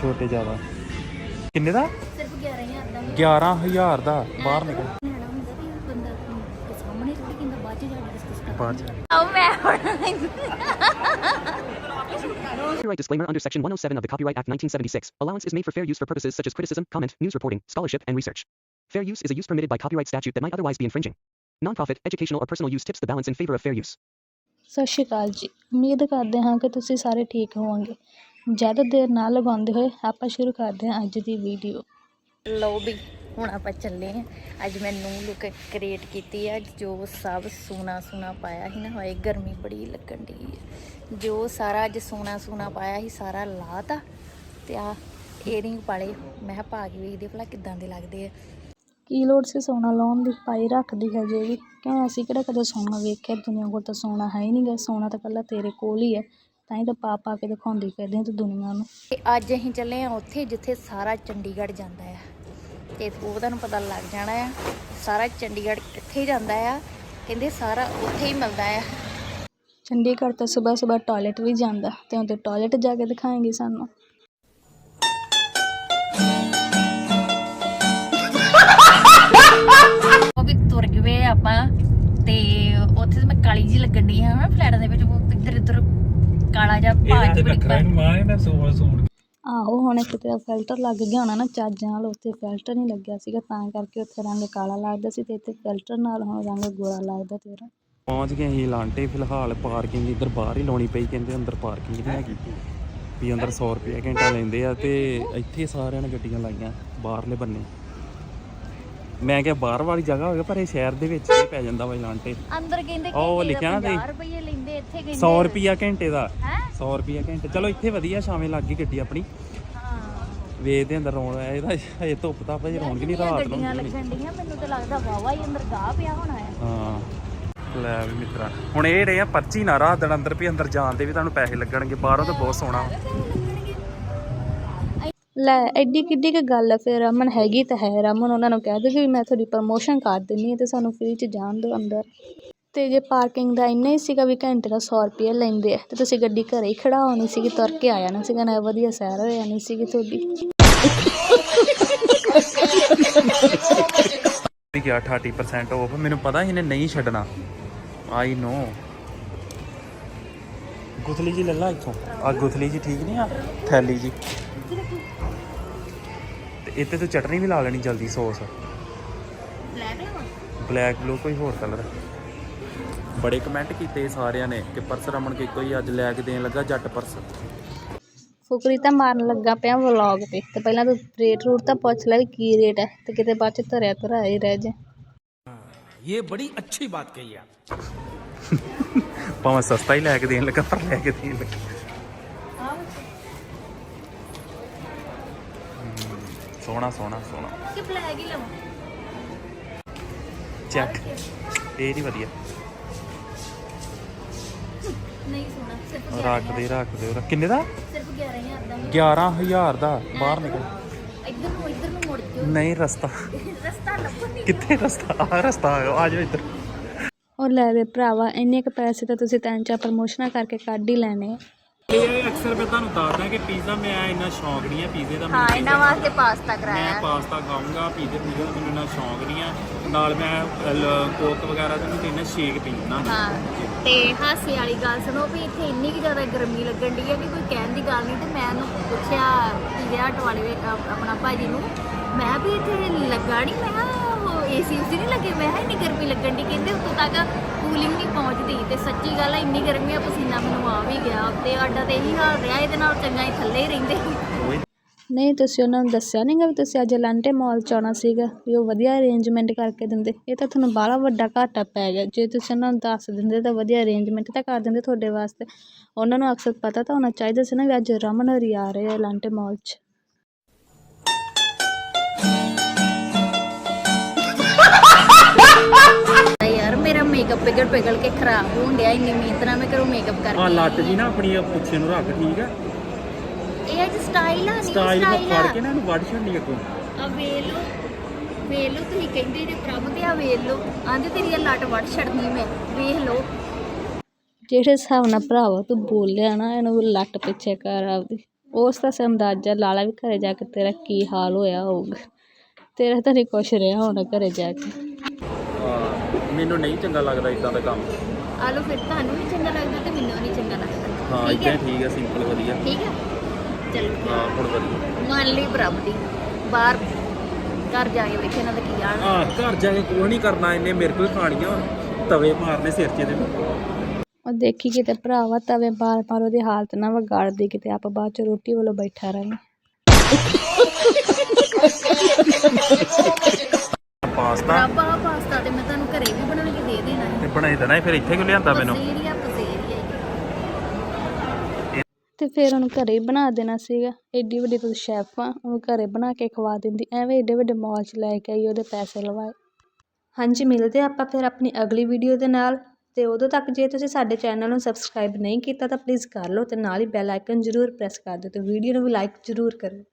ਛੋਟੇ ਜ਼ਿਆਦਾ ਕਿੰਨੇ ਦਾ ਸਿਰਫ 11000 ਦਾ 11000 ਦਾ ਬਾਹਰ ਨਿਕਲ ਲੈਣਾ ਹੁੰਦਾ ਵੀ ਬੰਦਾ ਦੇ ਸਾਹਮਣੇ ਥੋੜੀ ਕਹਿੰਦਾ ਬਾਅਦ ਚ ਜਾ ਡਿਸਕਸ ਕਰ ਬਾਅਦ ਚ ਆਓ ਮੈਂ Copyright disclaimer under Section 107 of the Copyright Act 1976. Allowance is made for fair use for purposes such as criticism, comment, news reporting, scholarship, and research. Fair use is a use permitted by copyright statute that might otherwise be infringing. Nonprofit, educational, or personal use tips the balance in favor of fair use. ਸਤਿ ਸ਼੍ਰੀ ਅਕਾਲ ਜੀ ਉਮੀਦ ਕਰਦੇ ਹਾਂ ਕਿ ਤੁਸੀਂ ਸਾਰੇ ਠੀਕ ਹੋਵੋਗੇ ਜ਼ਿਆਦਾ ਦੇਰ ਨਾ ਲਗਾਉਂਦੇ ਹੋਏ ਆਪਾਂ ਸ਼ੁਰੂ ਕਰਦੇ ਹਾਂ ਅੱਜ ਦੀ ਵੀਡੀਓ ਲਓ ਵੀ, ਹੁਣ ਆਪਾਂ ਚੱਲੇ ਆਂ ਅੱਜ ਮੈਂ ਨਿਊ ਲੁੱਕ ਕ੍ਰੀਏਟ ਕੀਤੀ ਆ, ਜੋ ਸਭ ਸੋਨਾ ਸੋਨਾ ਪਾਇਆ ਸੀ ਨਾ, ਹੋਏ ਗਰਮੀ ਬੜੀ ਲੱਗਣ ਦੀ ਜੋ ਸਾਰਾ ਅੱਜ ਸੋਨਾ ਸੋਨਾ ਪਾਇਆ ਸੀ, ਸਾਰਾ ਲਾਤਾ ਤੇ ਆ ਏਅਰਿੰਗ ਪਾਲੇ ਮੈਂ ਕਿਹਾ ਪਾ ਕੇ ਵੇਖਦੇ ਭਲਾ ਕਿੱਦਾਂ ਦੇ ਲੱਗਦੇ ਆ। ਕੀ ਲੋੜ ਸੀ ਸੋਨਾ ਲਾਉਣ ਦੀ? ਪਾਈ ਰੱਖਦੀ ਹੈ ਜੇ ਵੀ। ਕਿਉਂ? ਅਸੀਂ ਕਿਹੜਾ ਕਦੇ ਸੋਨਾ ਵੇਖਿਆ? ਦੁਨੀਆ ਕੋਲ ਤਾਂ ਸੋਨਾ ਹੈ ਹੀ ਨਹੀਂ ਗਾ। ਸੋਨਾ ਤਾਂ ਇਕੱਲਾ ਤੇਰੇ ਕੋਲ ਹੀ ਹੈ ਤਾਂ ਹੀ ਤਾਂ ਪਾ ਪਾ ਕੇ ਦਿਖਾਉਂਦੀ ਫਿਰਦੀ ਹਾਂ ਤੂੰ ਦੁਨੀਆ ਨੂੰ। ਤੇ ਅੱਜ ਅਸੀਂ ਚੱਲੇ ਆ ਉੱਥੇ ਜਿੱਥੇ ਸਾਰਾ ਚੰਡੀਗੜ੍ਹ ਜਾਂਦਾ ਆ। ਤੇ ਉਹ ਤੁਹਾਨੂੰ ਪਤਾ ਲੱਗ ਜਾਣਾ ਆ ਸਾਰਾ ਚੰਡੀਗੜ੍ਹ ਕਿੱਥੇ ਜਾਂਦਾ ਆ। ਕਹਿੰਦੇ ਸਾਰਾ ਉੱਥੇ ਹੀ ਮਿਲਦਾ ਆ। ਚੰਡੀਗੜ੍ਹ ਤਾਂ ਸਵੇਰ ਸਵੇਰ ਟਾਇਲਟ ਵੀ ਜਾਂਦਾ ਤੇ ਤੇ ਟਾਇਲਟ ਜਾ ਕੇ ਦਿਖਾਏਂਗੀ ਸਾਨੂੰ। ਉਹ ਵੀ ਤੁਰ ਗਏ ਆਪਾਂ ਤੇ ਉੱਥੇ ਮੈਂ ਕਾਲੀ ਜੀ ਲੱਗਣ ਦੀ ਹਾਂ ਫਲੈਟਾਂ ਦੇ ਵਿੱਚ ਉਹ ਇੱਧਰ ਇੱਧਰ ਕਾਲਾ ਜਿਹਾ ਭਾਜ ਆਹੋ ਹੁਣ ਕਿਤੇ ਫਿਲਟਰ ਲੱਗ ਗਿਆ ਹੋਣਾ ਨਾ ਚੱਜ ਨਾਲ ਉੱਥੇ ਫਿਲਟਰ ਨਹੀਂ ਲੱਗਿਆ ਸੀਗਾ ਤਾਂ ਕਰਕੇ ਉੱਥੇ ਰੰਗ ਕਾਲਾ ਲੱਗਦਾ ਸੀ ਤੇ ਇੱਥੇ ਫਿਲਟਰ ਨਾਲ ਹੁਣ ਰੰਗ ਗੋਰਾ ਲੱਗਦਾ ਤੇਰਾ। ਪਹੁੰਚ ਗਏ ਅਸੀਂ ਲਾਂਟੇ ਫਿਲਹਾਲ ਪਾਰਕਿੰਗ ਇੱਧਰ ਬਾਹਰ ਹੀ ਲਾਉਣੀ ਪਈ ਕਹਿੰਦੇ ਅੰਦਰ ਪਾਰਕਿੰਗ ਨਹੀਂ ਹੈਗੀ। ਵੀ ਅੰਦਰ 100 ਰੁਪਏ ਘੰਟਾ ਲੈਂਦੇ ਆ ਤੇ ਇੱਥੇ ਸਾਰਿਆਂ ਨੇ ਗੱਡੀਆਂ ਲਾਈਆਂ ਬਾਹਰਲੇ ਬੰਨੇ। ਮੈਂ ਕਿਹਾ ਬਾਹਰ ਵਾਲੀ ਜਗ੍ਹਾ ਹੋਵੇ ਪਰ ਇਹ ਸ਼ਹਿਰ ਦੇ ਵਿੱਚ ਹੀ ਪੈ ਜਾਂਦਾ ਵਾ ਲਾਂਟੇ ਅੰਦਰ ਕਹਿੰਦੇ ਉਹ ਦਾ ਲਿਖਿਆ ਨਾ ਤੇ। 50 ਰੁਪਏ ਲੈਂਦੇ ਇੱਥੇ ਕਹਿੰਦੇ 100 ਰੁਪਿਆ ਘੰਟੇ ਦਾ। ਹੈ? 100 ਰੁਪਿਆ ਘੰਟੇ। ਚਲੋ ਇੱਥੇ ਵਧੀਆ ਸ਼ਾਮੇ ਲੱਗ ਗਈ ਗੱਡੀ ਆਪਣੀ। ਹਾਂ। ਵੇਚਦੇ ਅੰਦਰ ਰੌਣ ਇਹਦਾ ਇਹ ਧੁੱਪ ਤਾਂ ਭਾਈ ਰੌਣਕ ਨਹੀਂ ਰਾਤ ਨੂੰ ਗੱਡੀਆਂ ਹੁੰਦੀ ਲੱਗਣ ਡੀਆਂ ਮੈਨੂੰ ਤਾਂ ਲੱਗਦਾ ਵਾਵਾ ਹੀ ਅੰਦਰ ਗਾਹ ਪਿਆ ਹੋਣਾ ਹੈ। ਹਾਂ। ਲੈ ਵੀ ਮਿੱਤਰਾ ਹੁਣ ਇਹ ਰਹੇ ਆ ਪਰਚੀ ਨਾ ਰਾਤ ਦਿਨ ਅੰਦਰ ਵੀ ਅੰਦਰ ਜਾਣ ਦੇ ਵੀ ਤੁਹਾਨੂੰ ਪੈਸੇ ਲੱਗਣਗੇ ਬਾਹਰੋਂ ਤਾਂ ਬਹੁਤ ਸੋਹਣਾ। ਲੈ ਐਡੀ ਕਿੱਡੀ ਕੁ ਗੱਲ ਹੈ ਫਿਰ ਰਮਨ ਹੈਗੀ ਤਾਂ ਹੈ ਰਮਨ ਉਹਨਾਂ ਨੂੰ ਕਹਿ ਦੇ ਵੀ ਮੈਂ ਤੁਹਾਡੀ ਪ੍ਰਮੋਸ਼ਨ ਕਰ ਦਿੰਨੀ ਹਾਂ ਤੇ ਸਾਨੂੰ ਫ੍ਰੀ ਚ ਜਾਣ ਦਿਓ ਅੰਦਰ। ਤੇ ਜੇ ਪਾਰਕਿੰਗ ਦਾ ਇੰਨਾ ਹੀ ਸੀਗਾ ਵੀ ਘੰਟੇ ਦਾ 100 ਰੁਪਏ ਲੈਂਦੇ ਆ ਤੇ ਤੁਸੀਂ ਗੱਡੀ ਘਰੇ ਹੀ ਖੜਾਉਣੀ ਸੀਗੀ ਤੁਰ ਕੇ ਆ ਜਾਣਾ ਸੀਗਾ ਨਾ ਵਧੀਆ ਸੈਰ ਹੋ ਜਾਣੀ ਸੀਗੀ ਤੁਹਾਡੀ। ਗਿਆ 30% ਆਫ ਮੈਨੂੰ ਪਤਾ ਇਹਨੇ ਨਹੀਂ ਛੱਡਣਾ। ਆਈ ਨੋ ਗੁਥਲੀ ਜੀ ਲੈ ਲਾ ਇੱਥੋਂ। ਆ ਗੁਥਲੀ ਜੀ ਠੀਕ ਨਹੀਂ ਆ? ਥੈਲੀ ਜੀ। ਇੱਥੇ ਤੇ ਚਟਨੀ ਵੀ ਲਾ ਲੈਣੀ ਜਲਦੀ ਸੌਸ। ਬਲੈਕ ਬਲੈਕ ਬਲੂ ਕੋਈ ਹੋਰ ਕਲਰ ਬੜੇ ਕਮੈਂਟ ਕੀਤੇ ਸਾਰਿਆਂ ਨੇ ਕਿ ਪਰਸ ਰਮਨ ਕੇ ਇੱਕੋ ਹੀ ਅੱਜ ਲੈ ਕੇ ਦੇਣ ਲੱਗਾ ਜੱਟ ਪਰਸ। ਫੁਕਰੀ ਤਾਂ ਮਾਰਨ ਲੱਗਾ ਪਿਆ ਵਲੌਗ ਤੇ ਤੇ ਪਹਿਲਾਂ ਤੂੰ ਰੇਟ ਰੂਟ ਤਾਂ ਪੁੱਛ ਲੈ ਵੀ ਕੀ ਰੇਟ ਹੈ ਤੇ ਕਿਤੇ ਬਾਅਦ ਚ ਧਰਿਆ ਧਰਾ ਹੀ ਰਹਿ ਜਾ। ਇਹ ਬੜੀ ਅੱਛੀ ਬਾਤ ਕਹੀ ਆ। ਭਾਵੇਂ ਸਸਤਾ ਹੀ ਲੈ ਕੇ ਦੇਣ ਲੱਗਾ ਪਰ ਲੈ ਕੇ ਦੇਣ ਲੱਗਾ। ਸੋਹਣਾ ਸੋਹਣਾ ਸੋਹਣਾ। ਕਿ ਬਲੈਕ ਹੀ ਲਵਾਂ? ਚੈੱਕ ਇਹ ਨਹੀਂ ਵਧੀਆ। ਨਹੀਂ ਸੋਣਾ ਸਿਰਫ ਰੱਖ ਦੇ ਰੱਖ ਦੇ ਰੱਖ- ਕਿੰਨੇ ਦਾ? ਸਿਰਫ 11000 ਦਾ। 11000 ਦਾ ਬਾਹਰ ਨਿਕਲ। ਇੱਧਰ ਨੂੰ ਇੱਧਰ ਨੂੰ ਮੁੜ ਜਾਓ। ਨਹੀਂ ਰਸਤਾ। ਰਸਤਾ ਲੱਭਣ ਨਹੀਂ ਕਿੱਥੇ ਰਸਤਾ? ਆ ਰਸਤਾ ਆ ਜਾਓ ਇੱਧਰ। ਉਹ ਲੈ ਦੇ ਭਰਾਵਾ ਇੰਨੇ ਕੁ ਪੈਸੇ ਤਾਂ ਤੁਸੀਂ ਤਿੰਨ ਚਾਰ ਪ੍ਰਮੋਸ਼ਨਾਂ ਕਰਕੇ ਕੱਢ ਹੀ ਲੈਣੇ। ਆ ਇਹ ਅਕਸਰ ਮੈਂ ਤੁਹਾਨੂੰ ਦੱਸਦਾ ਕਿ ਪੀਜ਼ਾ ਮੈਂ ਇੰਨਾ ਸ਼ੌਂਕ ਨਹੀਂ ਹੈ ਪੀਜ਼ੇ ਦਾ ਹਾਂ ਇਹਨਾਂ ਵਾਸਤੇ ਪਾਸਤਾ ਕਰਾਇਆ। ਮੈਂ ਪਾਸਤਾ ਖਾਊਂਗਾ ਪੀਜ਼ੇ ਪੀਜ਼ੇ ਦਾ ਮੈਨੂੰ ਇੰਨਾ ਸ਼ੌਂਕ ਨਹੀਂ ਹੈ ਨਾਲ ਮੈਂ ਕੋਕ ਵਗੈਰਾ ਦਾ ਵੀ ਇੰਨਾ ਸ਼ੇਕ ਪੀਂਦਾ ਹਾਂ ਤੇ ਹਾਸੇ ਵਾਲੀ ਗੱਲ ਸੁਣੋ ਵੀ ਇੱਥੇ ਇੰਨੀ ਕਿ ਜ਼ਿਆਦਾ ਗਰਮੀ ਲੱਗਣ ਦੀ ਹੈ ਕਿ ਕੋਈ ਕਹਿਣ ਦੀ ਗੱਲ ਨਹੀਂ ਤੇ ਮੈਂ ਉਹਨੂੰ ਪੁੱਛਿਆ ਪੀਜ਼ਾ ਹਟ ਵਾਲੇ ਆਪਣਾ ਭਾਜੀ ਨੂੰ ਮੈਂ ਵੀ ਇੱਥੇ ਲੱਗਾ ਨਹੀਂ ਮੈਂ ਏਸੀ ਉਸੀ ਨਹੀਂ ਲੱਗੇ ਮੈਂ ਕਿਹਾ ਇੰਨੀ ਗਰਮੀ ਲੱਗਣ ਦੀ ਕਹਿੰਦੇ ਉੱਤੋਂ ਤੱਕ ਕੂਲਿੰਗ ਨਹੀਂ ਪਹੁੰਚਦੀ। ਤੇ ਸੱਚੀ ਗੱਲ ਹੈ ਇੰਨੀ ਗਰਮੀ ਆ, ਪਸੀਨਾ ਮੈਨੂੰ ਆ ਵੀ ਗਿਆ। ਤੇ ਸਾਡਾ ਤੇ ਇਹੀ ਹਾਲ ਰਿਹਾ। ਇਹਦੇ ਨਾਲ ਚੰਗਾ ਹੀ ਥੱਲੇ ਹੀ ਰਹਿੰਦੇ। ਨਹੀਂ, ਤੁਸੀਂ ਉਹਨਾਂ ਨੂੰ ਦੱਸਿਆ ਨਹੀਂਗਾ ਵੀ ਤੁਸੀਂ ਅੱਜ ਲਾਂਟੇ ਮਾਲ ਚ ਆਉਣਾ ਸੀਗਾ, ਵੀ ਉਹ ਵਧੀਆ ਅਰੇਂਜਮੈਂਟ ਕਰਕੇ ਦਿੰਦੇ। ਇਹ ਤਾਂ ਤੁਹਾਨੂੰ ਬਾਹਲਾ ਵੱਡਾ ਘਾਟਾ ਪੈ ਗਿਆ। ਜੇ ਤੁਸੀਂ ਉਹਨਾਂ ਨੂੰ ਦੱਸ ਦਿੰਦੇ ਤਾਂ ਵਧੀਆ ਅਰੇਂਜਮੈਂਟ ਤਾਂ ਕਰ ਦਿੰਦੇ ਤੁਹਾਡੇ ਵਾਸਤੇ। ਉਹਨਾਂ ਨੂੰ ਅਕਸਰ ਪਤਾ ਤਾਂ ਹੋਣਾ ਚਾਹੀਦਾ ਸੀ ਨਾ ਵੀ ਅੱਜ ਰਮਨ ਹਰੀ ਆ ਰਹੇ ਆ ਲਾਂਟੇ ਮਾਲ 'ਚ। ਮੇਰਾ ਮੇਕਅਪ ਪਿਗਲ ਪਿਗਲ ਕੇ ਖਰਾਬ ਹੋਣ ਡਿਆ ਇੰਨੀ ਮਿਹਨਤ ਨਾਲ ਮੈਂ ਕਰੂੰ ਮੇਕਅਪ ਆ ਕਰਕੇ ਲੱਟ ਜੀ ਨਾ ਆਪਣੀ ਆਹ ਪੁੱਛੇ ਨੂੰ ਰੱਖ ਠੀਕ ਆ? ਇਹ ਅੱਜ ਸਟਾਈਲ ਆ ਨਹੀਂ ਸਟਾਈਲ ਸਟਾਈਲ ਫੜ ਕੇ ਨਾ ਇਹਨੂੰ ਵੱਢ ਛੱਡਣੀ ਅੱਗੋਂ। ਆ ਵੇਖ ਲਓ ਤੁਸੀਂ ਕਹਿੰਦੇ ਜੇ ਪ੍ਰਭ ਤੇ ਆ ਵੇਖ ਲਓ। ਆਂਦੇ ਤੇਰੀ ਇਹ ਲੱਟ ਵੱਢ ਛੱਡਣੀ ਮੈਂ ਵੇਖ ਲਓ। ਜਿਹੜੇ ਹਿਸਾਬ ਨਾਲ ਭਰਾਵਾ ਤੂੰ ਬੋਲਿਆ ਨਾ ਇਹਨੂੰ ਲੱਟ ਪਿੱਛੇ ਕਰ ਆਪਦੀ। ਉਸ ਦਾ ਸ ਅੰਦਾਜ਼ਾ ਲਾ ਲਾ ਵੀ ਘਰੇ ਜਾ ਕੇ ਤੇਰਾ ਕੀ ਹਾਲ ਹੋਇਆ ਹੋਊਗਾ। ਤੇਰਾ ਤਾਂ ਨਹੀਂ ਕੁਛ ਰਿਹਾ ਹੋਣਾ ਘਰੇ ਜਾ ਕੇ। ਮੈਨੂੰ ਨਹੀਂ ਚੰਗਾ ਲੱਗਦਾ ਇਦਾਂ ਦਾ ਕੰਮ। ਆ ਲਓ ਫਿਰ ਤੁਹਾਨੂੰ ਵੀ ਚੰਗਾ ਲੱਗਦਾ ਤੇ ਮੈਨੂੰ ਨਹੀਂ ਚੰਗਾ ਲੱਗਦਾ। ਹਾਂ ਠੀਕ ਇਦਾਂ ਹੈ? ਠੀਕ ਹੈ ਸਿੰਪਲ ਵਧੀਆ। ਠੀਕ ਹੈ? ਚਲੋ ਹਾਂ। ਹੁਣ ਵਧੀਆ। ਮੰਨ ਲਈ ਪ੍ਰਭ ਦੀ। ਬਾਹਰ ਘਰ ਜਾ ਕੇ ਵੇਖੇ ਇਹਨਾਂ ਦਾ ਕੀ ਹਾਲ। ਆ ਘਰ ਜਾ ਕੇ ਕੁਝ ਨਹੀਂ ਕਰਨਾ ਇਹਨੇ ਮੇਰੇ ਕੋਲ ਖਾਣੀਆਂ। ਤਵੇ ਮਾਰਨੇ ਸਿਰ 'ਚ ਇਹਦੇ ਉਹ ਦੇਖੀ ਕਿਤੇ ਭਰਾਵਾ ਤਵੇ ਬਾਰ ਬਾਰ ਉਹਦੀ ਹਾਲਤ ਨਾ ਵਿਗਾੜਦੀ ਕਿਤੇ। ਆਪ ਬਾਅਦ ਚ ਰੋਟੀ ਵੱਲੋਂ ਬੈਠਾ ਰਹੇ ਪਾਸਤਾ। ਪ੍ਰਭ ਪਾਸਤਾ ਤੇ ਮੈਂ ਤੁਹਾਨੂੰ ਘਰੇ ਵੀ ਬਣਾ ਕੇ ਤੇ ਬਣਾਈ ਦੇਣਾ ਸੀ, ਫਿਰ ਇੱਥੇ ਕਿਉਂ ਲਿਆਂਦਾ ਮੈਨੂੰ? ਪਸੇਰੀਆ ਪਸੇਰੀਆ ਹੀ। ਤੇ ਫਿਰ ਉਹਨੂੰ ਘਰੇ ਹੀ ਬਣਾ ਦੇਣਾ ਸੀਗਾ। ਏਡੀ ਵੱਡੀ ਤੂੰ ਸ਼ੈਫ ਆ ਉਹਨੂੰ ਘਰੇ ਬਣਾ ਕੇ ਖਵਾ ਦਿੰਦੀ। ਐਵੇਂ ਏਡੇ ਵੱਡੇ ਮੌਲ 'ਚ ਲੈ ਕੇ ਆਈ ਉਹਦੇ ਪੈਸੇ ਲਵਾਏ। ਹਾਂਜੀ ਮਿਲਦੇ ਆਪਾਂ ਫਿਰ ਆਪਣੀ ਅਗਲੀ ਵੀਡੀਓ ਦੇ ਨਾਲ। ਤੇ ਉਦੋਂ ਤੱਕ ਜੇ ਤੁਸੀਂ ਸਾਡੇ ਚੈਨਲ ਨੂੰ ਸਬਸਕ੍ਰਾਈਬ ਨਹੀਂ ਕੀਤਾ ਤਾਂ ਪਲੀਜ਼ ਕਰ ਲਓ ਤੇ ਨਾਲ ਹੀ ਬੈਲ ਆਈਕਨ ਜ਼ਰੂਰ ਪ੍ਰੈਸ ਕਰ ਦਿਓ ਤੇ ਵੀਡੀਓ ਨੂੰ ਵੀ ਲਾਈਕ ਜ਼ਰੂਰ ਕਰੋ